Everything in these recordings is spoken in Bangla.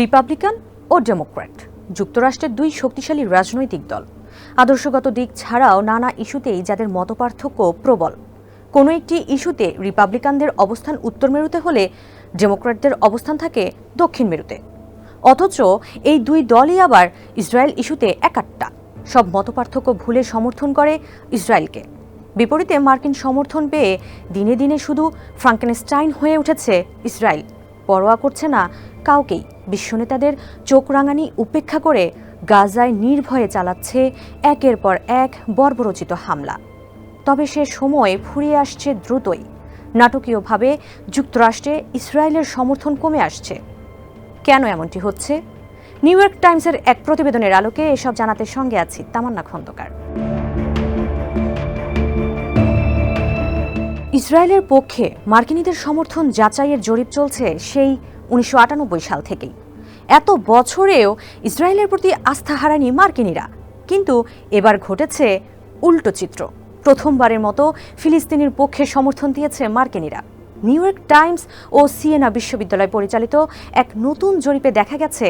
রিপাবলিকান ও ডেমোক্র্যাট, যুক্তরাষ্ট্রের দুই শক্তিশালী রাজনৈতিক দল। আদর্শগত দিক ছাড়াও নানা ইস্যুতেই যাদের মতপার্থক্য প্রবল। কোনো একটি ইস্যুতে রিপাবলিকানদের অবস্থান উত্তর মেরুতে হলে ডেমোক্র্যাটদের অবস্থান থাকে দক্ষিণ মেরুতে। অথচ এই দুই দলই আবার ইসরায়েল ইস্যুতে একাট্টা। সব মতপার্থক্য ভুলে সমর্থন করে ইসরায়েলকে। বিপরীতে মার্কিন সমর্থন পেয়ে দিনে দিনে শুধু ফ্রাঙ্কেনস্টাইন হয়ে উঠেছে ইসরায়েল। পরোয়া করছে না কাউকেই। বিশ্বনেতাদের চোখ রাঙানি উপেক্ষা করে গাজায় নির্ভয়ে চালাচ্ছে একের পর এক বর্বরচিত হামলা। তবে সে সময় ফুরিয়ে আসছে দ্রুতই। নাটকীয়ভাবে যুক্তরাষ্ট্রে ইসরায়েলের সমর্থন কমে আসছে। কেন এমনটি হচ্ছে? নিউ ইয়র্ক টাইমসের এক প্রতিবেদনের আলোকে এসব জানাতে সঙ্গে আছি তামান্না খন্দকার। ইসরায়েলের পক্ষে মার্কিনীদের সমর্থন যাচাইয়ের জরিপ চলছে সেই উনিশশো আটানব্বই সাল থেকেই। এত বছরেও ইসরায়েলের প্রতি আস্থা হারায়নি মার্কিনীরা। কিন্তু এবার ঘটেছে উল্টো চিত্র। প্রথমবারের মতো ফিলিস্তিনির পক্ষে সমর্থন দিয়েছে মার্কিনীরা। নিউ ইয়র্ক টাইমস ও সিএনা বিশ্ববিদ্যালয় পরিচালিত এক নতুন জরিপে দেখা গেছে,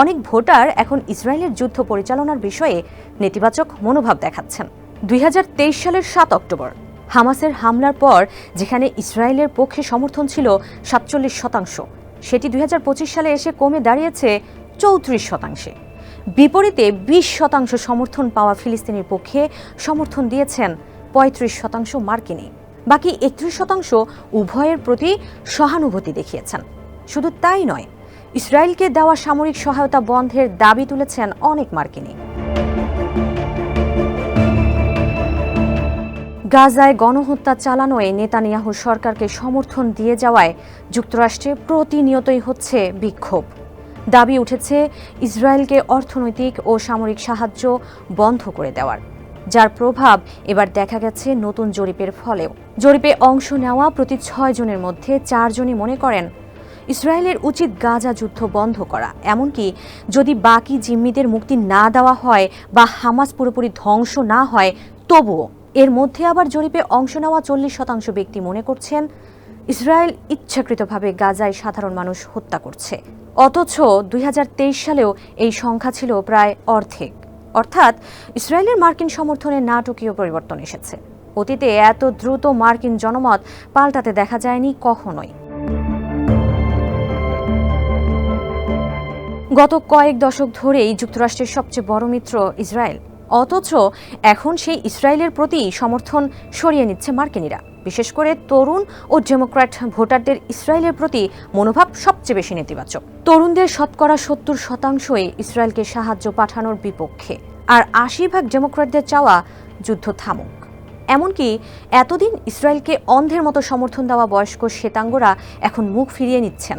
অনেক ভোটার এখন ইসরায়েলের যুদ্ধ পরিচালনার বিষয়ে নেতিবাচক মনোভাব দেখাচ্ছেন। দুই হাজার তেইশ সালের সাত অক্টোবর, হামাসের হামলার পর যেখানে ইসরায়েলের পক্ষে সমর্থন ছিল সাতচল্লিশ শতাংশ সেটি দু হাজার পঁচিশ সালে এসে কমে দাঁড়িয়েছে চৌত্রিশ শতাংশে। বিপরীতে বিশ শতাংশ সমর্থন পাওয়া ফিলিস্তিনের পক্ষে সমর্থন দিয়েছেন পঁয়ত্রিশ শতাংশ মার্কিনী। বাকি একত্রিশ শতাংশ উভয়ের প্রতি সহানুভূতি দেখিয়েছেন। শুধু তাই নয়, ইসরায়েলকে দেওয়া সামরিক সহায়তা বন্ধের দাবি তুলেছেন অনেক মার্কিনী। গাজায় গণহত্যা চালানোয় নেতানিয়াহু সরকারকে সমর্থন দিয়ে যাওয়ায় যুক্তরাষ্ট্রে প্রতিনিয়তই হচ্ছে বিক্ষোভ। দাবি উঠেছে ইসরায়েলকে অর্থনৈতিক ও সামরিক সাহায্য বন্ধ করে দেওয়ার। যার প্রভাব এবার দেখা গেছে নতুন জরিপের ফলেও। জরিপে অংশ নেওয়া প্রতি ছয় জনের মধ্যে চারজনই মনে করেন, ইসরায়েলের উচিত গাজা যুদ্ধ বন্ধ করা। এমনকি যদি বাকি জিম্মিদের মুক্তি না দেওয়া হয় বা হামাস পুরোপুরি ধ্বংস না হয়, তবুও এর মধ্যে আবার জরিপে অংশ নেওয়া চল্লিশ শতাংশ ব্যক্তি মনে করছেন, ইসরায়েল ইচ্ছাকৃতভাবে গাজায় সাধারণ মানুষ হত্যা করছে। অথচ দুই হাজার তেইশ সালেও এই সংখ্যা ছিল প্রায় অর্ধেক। অর্থাৎ ইসরায়েলের মার্কিন সমর্থনে নাটকীয় পরিবর্তন এসেছে। অতীতে এত দ্রুত মার্কিন জনমত পাল্টাতে দেখা যায়নি কখনোই। গত কয়েক দশক ধরেই যুক্তরাষ্ট্রের সবচেয়ে বড় মিত্র ইসরায়েল। অথচ এখন সেই ইসরায়েলের প্রতি সমর্থন সরিয়ে নিচ্ছে মার্কিনীরা। বিশেষ করে তরুণ ও ডেমোক্র্যাট ভোটারদের ইসরায়েলের প্রতি মনোভাব সবচেয়ে বেশি নেতিবাচক। তরুণদের শতকরা সত্তর শতাংশই ইসরায়েলকে সাহায্য পাঠানোর বিপক্ষে, আর আশি ভাগ ডেমোক্র্যাটদের চাওয়া যুদ্ধ থামুক। এমনকি এতদিন ইসরায়েলকে অন্ধের মতো সমর্থন দেওয়া বয়স্ক শ্বেতাঙ্গরা এখন মুখ ফিরিয়ে নিচ্ছেন,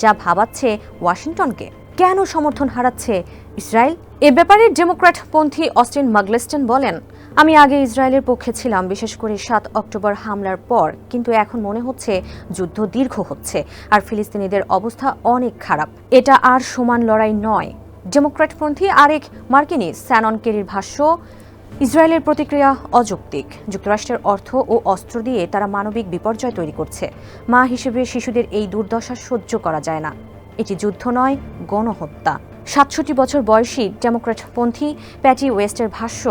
যা ভাবাচ্ছে ওয়াশিংটনকে। কেন সমর্থন হারাচ্ছে ইসরায়েল? এ ব্যাপারে ডেমোক্র্যাট পন্থী অস্টিন মাগলেস্টন বলেন, আমি আগে ইসরায়েলের পক্ষে ছিলাম, বিশেষ করে সাত অক্টোবর হামলার পর, কিন্তু এখন মনে হচ্ছে যুদ্ধ দীর্ঘ হচ্ছে আর ফিলিস্তিনিদের অবস্থা অনেক খারাপ। এটা আর সমান লড়াই নয়। ডেমোক্র্যাটপন্থী আরেক মার্কিনী স্যানন কেরির ভাষ্য, ইসরায়েলের প্রতিক্রিয়া অযৌক্তিক। যুক্তরাষ্ট্রের অর্থ ও অস্ত্র দিয়ে তারা মানবিক বিপর্যয় তৈরি করছে। মা হিসেবে শিশুদের এই দুর্দশা সহ্য করা যায় না। এটি যুদ্ধ নয়, গণহত্যা। সাতষট্টি বছর বয়সী ডেমোক্র্যাটপন্থী প্যাটি ওয়েস্টের ভাষ্য,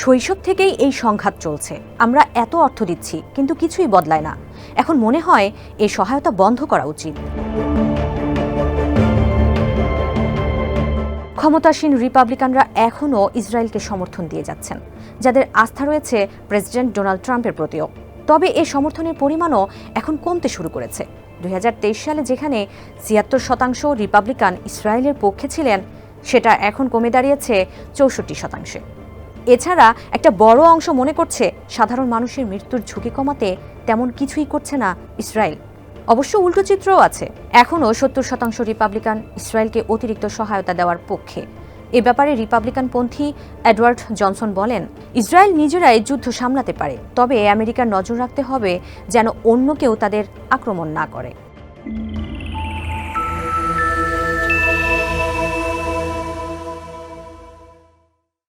শৈশব থেকেই এই সংঘাত চলছে। আমরা এত অর্থ দিচ্ছি, কিন্তু কিছুই বদলায় না। এখন মনে হয় এই সহায়তা বন্ধ করা উচিত। ক্ষমতাসীন রিপাবলিকানরা এখনও ইসরায়েলকে সমর্থন দিয়ে যাচ্ছেন, যাদের আস্থা রয়েছে প্রেসিডেন্ট ডোনাল্ড ট্রাম্পের প্রতিও। তবে এ সমর্থনের পরিমাণও এখন কমতে শুরু করেছে। দু হাজার তেইশ সালে যেখানে ছিয়াত্তর শতাংশ রিপাবলিকান ইসরায়েলের পক্ষে ছিলেন, সেটা এখন কমে দাঁড়িয়েছে চৌষট্টি শতাংশে। এছাড়া একটা বড় অংশ মনে করছে সাধারণ মানুষের মৃত্যুর ঝুঁকি কমাতে তেমন কিছুই করছে না ইসরায়েল। অবশ্য উল্টো চিত্রও আছে, এখনও সত্তর শতাংশ রিপাবলিকান ইসরায়েলকে অতিরিক্ত সহায়তা দেওয়ার পক্ষে। এ ব্যাপারে রিপাবলিকানপন্থী এডওয়ার্ড জনসন বলেন, ইসরায়েল নিজেরাই যুদ্ধ সামলাতে পারে, তবে আমেরিকার নজর রাখতে হবে যেন অন্য কেউ তাদের আক্রমণ না করে।